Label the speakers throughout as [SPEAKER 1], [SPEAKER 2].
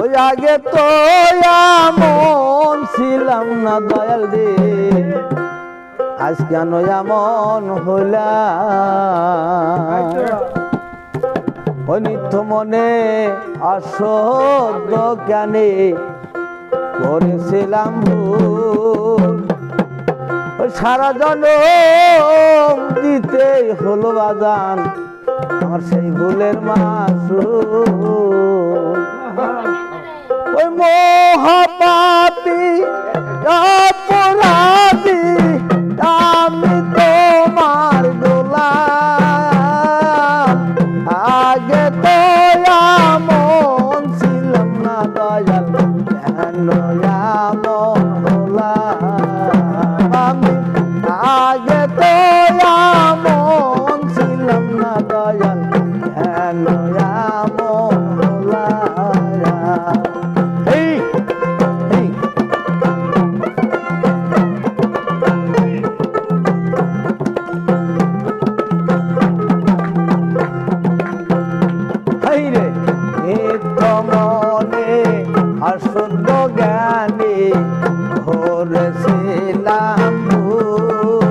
[SPEAKER 1] ওই আগে তো মন ছিলাম না দয়াল দি আজ কেন এমন হইলাম। অনিত্য মনে অসদ্য জ্ঞানে করেছিলাম সারা জনম দিতে হলো বাজান আমার সেই ভুলের মাসুল। ওই মহাপাতি অপরাধী আমি তোমার গোলাম। আগে তো মন ছিলাম না দয়াল অশুদ্ধ জ্ঞানী ভোরছিলাম ভূ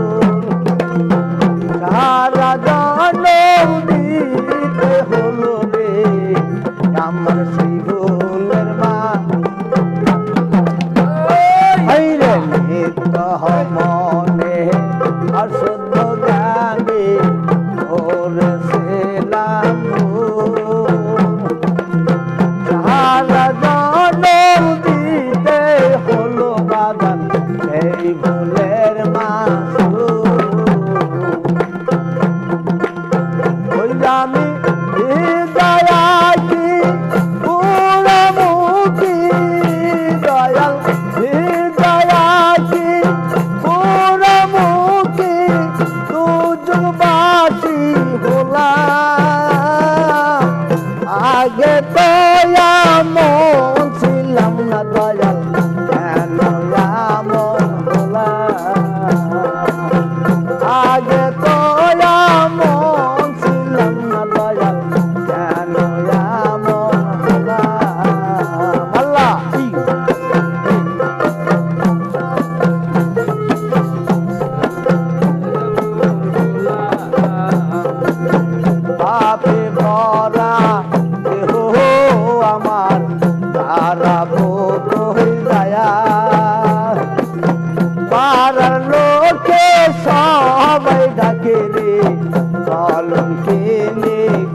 [SPEAKER 1] এই ভুলে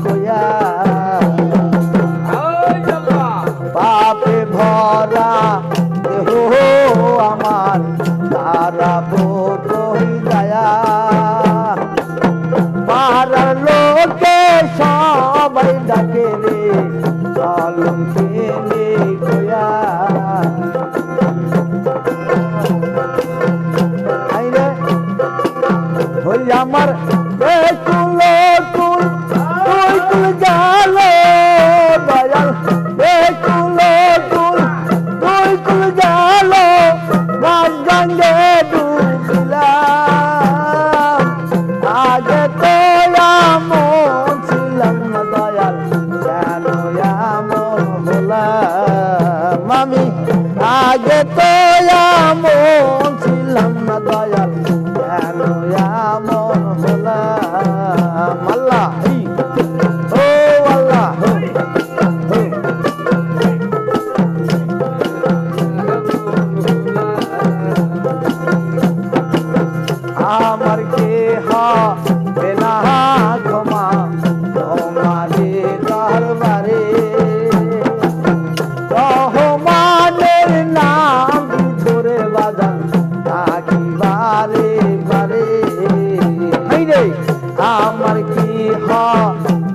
[SPEAKER 1] খোয়া পাপে ভরা আমার, তারা বোধ দয়া পাহাড়ার সবাই ডাকে রে চলম খেলে খোয়া আমার আগে তো এমন ছিলাম না দয়াল কেন এমন আমার কি হয়